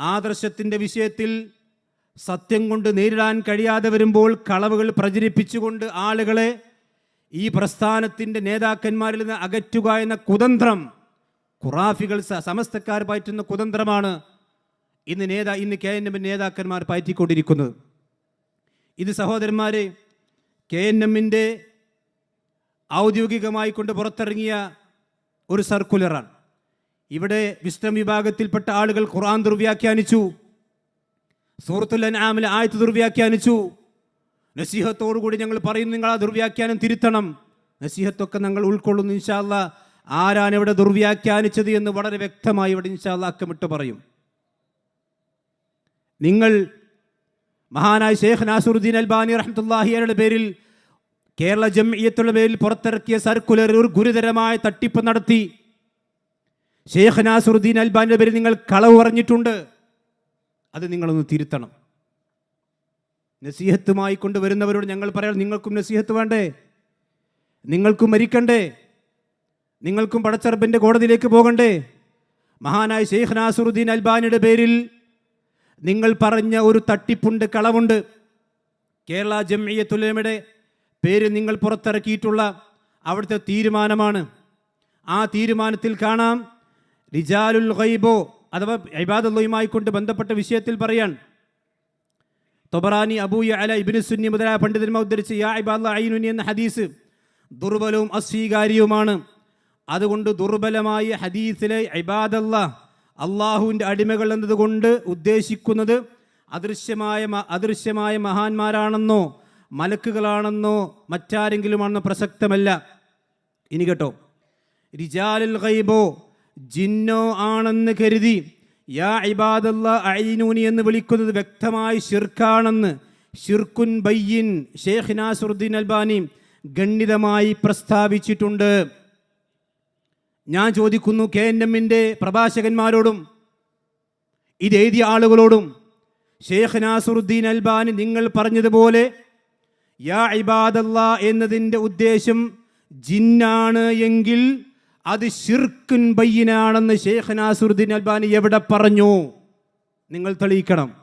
ആദർശത്തിന്റെ വിഷയത്തിൽ സത്യം കൊണ്ട് നേരിടാൻ കഴിയാതെ വരുമ്പോൾ കളവുകൾ പ്രചരിപ്പിച്ചുകൊണ്ട് ആളുകളെ ഈ പ്രസ്ഥാനത്തിന്റെ നേതാക്കന്മാരിൽ നിന്ന് അകറ്റുക എന്ന കുതന്ത്രം ഖുറാഫികൾ സമസ്തക്കാർ പയറ്റുന്ന കുതന്ത്രമാണ് ഇന്ന് നേതാ ഇന്ന് കെ എൻ എമ്മിന്റെ നേതാക്കന്മാർ പയറ്റിക്കൊണ്ടിരിക്കുന്നത്. ഇത് സഹോദരന്മാരെ കെ എൻ എമ്മിന്റെ ഔദ്യോഗികമായി കൊണ്ട് പുറത്തിറങ്ങിയ ഒരു സർക്കുലറാണ്. ഇവിടെ വിസ്ഡം വിഭാഗത്തിൽപ്പെട്ട ആളുകൾ ഖുർആൻ ദുർവ്യാഖ്യാനിച്ചു. സൂറത്തുൽ അൻആമിലെ ആയത്ത് ദുർവ്യാഖ്യാനിച്ചു. നസീഹത്തോടുകൂടി ഞങ്ങൾ പറയുന്നു നിങ്ങൾ ആ ദുർവ്യാഖ്യാനം തിരുത്തണം. നസീഹത്തൊക്കെ ഞങ്ങൾ ഉൾക്കൊള്ളുന്നു ഇൻഷാല്ല ആരാണ് ഇവിടെ ദുർവ്യാഖ്യാനിച്ചത് എന്ന് വളരെ വ്യക്തമായി ഇവിടെ ഇൻഷാല്ല അക്കമിട്ട് പറയും. നിങ്ങൾ മഹാനായ ഷേഖ് നാസുറുദ്ദീൻ അൽബാനി റഹ്മത്തുല്ലാഹിയുടെ പേരിൽ കേരള ജംഇയത്തുള്ള പേരിൽ പുറത്തിറക്കിയ സർക്കുലർ ഒരു ഗുരുതരമായ തട്ടിപ്പ് നടത്തി. ഷേഖ് നാസുറുദ്ദീൻ അൽബാനിയുടെ പേരിൽ നിങ്ങൾ കളവ് പറഞ്ഞിട്ടുണ്ട്. അത് നിങ്ങളൊന്ന് തിരുത്തണം. നസീഹത്തുമായി കൊണ്ടുവരുന്നവരോട് ഞങ്ങൾ പറയാം നിങ്ങൾക്കും നസീഹത്ത് വേണ്ടേ? നിങ്ങൾക്കും മരിക്കണ്ടേ? നിങ്ങൾക്കും പടച്ചറബിന്റെ കോടതിയിലേക്ക് പോകണ്ടേ? മഹാനായ ഷെയ്ഖ് നാസുറുദ്ദീൻ അൽബാനിയുടെ പേരിൽ നിങ്ങൾ പറഞ്ഞ ഒരു തട്ടിപ്പുണ്ട് കളവുണ്ട്. കേരള ജമ്മിയത്തുലമയുടെ പേര് നിങ്ങൾ പുറത്തിറക്കിയിട്ടുള്ള അവിടുത്തെ തീരുമാനമാണ്. ആ തീരുമാനത്തിൽ കാണാം. റിജാലുൽ ഗൈബോ അഥവാ ഇബാദുള്ളയുമായി കൊണ്ട് ബന്ധപ്പെട്ട വിഷയത്തിൽ പറയാൻ. തൊബറാനി അബൂയ അല ഇബിന് സുന്നി മുതലായ പണ്ഡിതന്മാർ ഉദ്ധരിച്ച് യാ ഇബാദ് ഐനുനി എന്ന ഹദീസ് ദുർബലവും അസ്വീകാര്യവുമാണ്. അതുകൊണ്ട് ദുർബലമായ ഹദീസിലെ ഇബാദല്ല അള്ളാഹുവിന്റെ അടിമകൾ എന്നതുകൊണ്ട് ഉദ്ദേശിക്കുന്നത് അദൃശ്യമായ അദൃശ്യമായ മഹാന്മാരാണെന്നോ മലക്കുകളാണെന്നോ മറ്റാരെങ്കിലുമാണെന്നോ പ്രസക്തമല്ല. ഇനി കേട്ടോ. റിജാലുൽ ഗൈബോ ജിന്നോ ആണെന്ന് കരുതി യാ ഇബാദല്ല അയിനൂനി എന്ന് വിളിക്കുന്നത് വ്യക്തമായി ഷിർക്കാണെന്ന് ഷിർക്കുൻ ബയ്യിൻ ഷേഖ് നാസുറുദ്ദീൻ അൽബാനി ഗണ്ഡിതമായി പ്രസ്താവിച്ചിട്ടുണ്ട്. ഞാൻ ചോദിക്കുന്നു കെ എൻ എമ്മിന്റെ പ്രഭാഷകന്മാരോടും ഇതെഴുതിയ ആളുകളോടും ഷേഖ് നാസുറുദ്ദീൻ അൽബാനി നിങ്ങൾ പറഞ്ഞതുപോലെ യാ ഇബാദല്ല എന്നതിന്റെ ഉദ്ദേശം ജിന്നാണ് എങ്കിൽ അത് ഷിർക്കുൻ ബയ്യനാണെന്ന് ഷേഖ് നാസുറുദ്ദീൻ അൽബാനി എവിടെ പറഞ്ഞു? നിങ്ങൾ തെളിയിക്കണം.